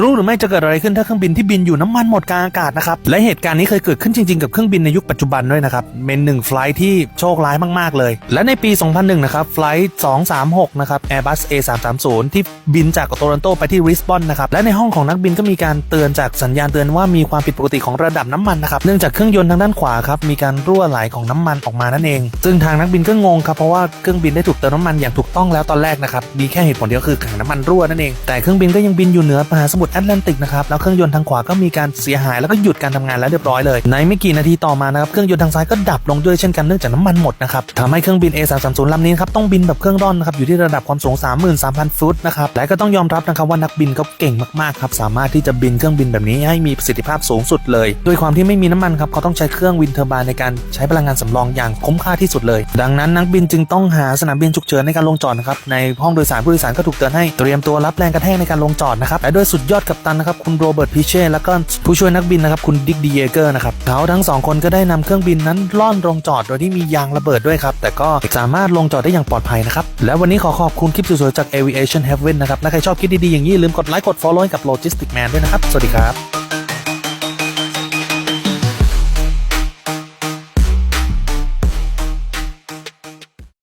รู้หรือไม่จะเกิดอะไรขึ้นถ้าเครื่องบินที่บินอยู่น้ำมันหมดกลางอากาศนะครับ และเหตุการณ์นี้เคยเกิดขึ้นจริงๆ กับเครื่องบินในยุคปัจจุบันด้วยนะครับเป็นหนึ่งไฟล์ที่โชคร้ายมากๆเลย และในปี 2001 นะครับไฟลท์236 นะครับ Airbus A330 ที่บินจากโตรอนโตไปที่ริสบอนนะครับ และในห้องของนักบินก็มีการเตือนจากสัญญาณเตือนว่ามีความผิดปกติของระดับน้ำมันนะครับเนื่องจากเครื่องยนต์ทางด้านขวาครับมีการรั่วไหลของน้ำมันออกมานั่นเอง ซึ่งทางนักบินก็งงครับเพราะว่าเครื่องบินได้ถูกเติมน้ำมันอย่างถูกต้องแล้วตอนแรกนะครับมีแค่เหตุผลเดียวคือถังน้ำมันรั่วนั่นเองแต่เครื่องบินก็ยังบินอยู่เหนือมหาสมุทรแอตแลนติกนะครับแล้วเครื่องยนต์ทางขวาก็มีการเสียหายแล้วก็หยุดการทำงานแล้วเรียบร้อยเลย ในไม่กี่นาทีต่อมานะครับเครื่องยนต์ทางซ้ายก็ดับลงด้วยเช่นกันเนื่องจากน้ำมันหมดนะครับทำให้เครื่องบิน A330 ลำนี้ครับต้องบินแบบเครื่องร่อนนะครับอยู่ที่ระดับความสูง 33,000 ฟุตนะครับและก็ต้องยอมรับนะครับว่านักบินเขาเก่งมากๆครับสามารถที่จะบินเครื่องบินแบบนี้ให้มีประสิทธิภาพสูงสุดเลยด้วยความที่ไม่มีน้ำมันครับเขาต้องใช้เครื่องวินเทอร์ไบน์ในการใช้พลังงานสำรองอย่างคุ้มค่าที่สุดเลย ดังนั้นนักบินจึงต้องหาสนามบินฉุกเฉินในการลงจอดนะครับในห้องโดยสารผู้โดยสารก็ถูกเตือนให้เตรียมตัวรับแรงกระแทกในการลงจอดนะครับและด้วยสุดยอดกัปตันนะครับคุณโรเบิร์ตพิเช่แล้วก็ผู้ช่วยนักบินนะครับคุณดิกดีเยเกอร์นะครับเขาทั้งสองคนก็ได้นำเครื่องบินนั้นล่อนลงจอดโดยที่มียางระเบิดด้วยครับแต่ก็สามารถลงจอดได้อย่างปลอดภัยนะครับและวันนี้ขอขอบคุณคลิปสวยๆจาก Aviation Heaven นะครับและใครชอบคลิปดีๆอย่างนี้ลืมกดไลค์กด follow ให้กับ Logistic Man ด้วยนะครับสวัสดีครับ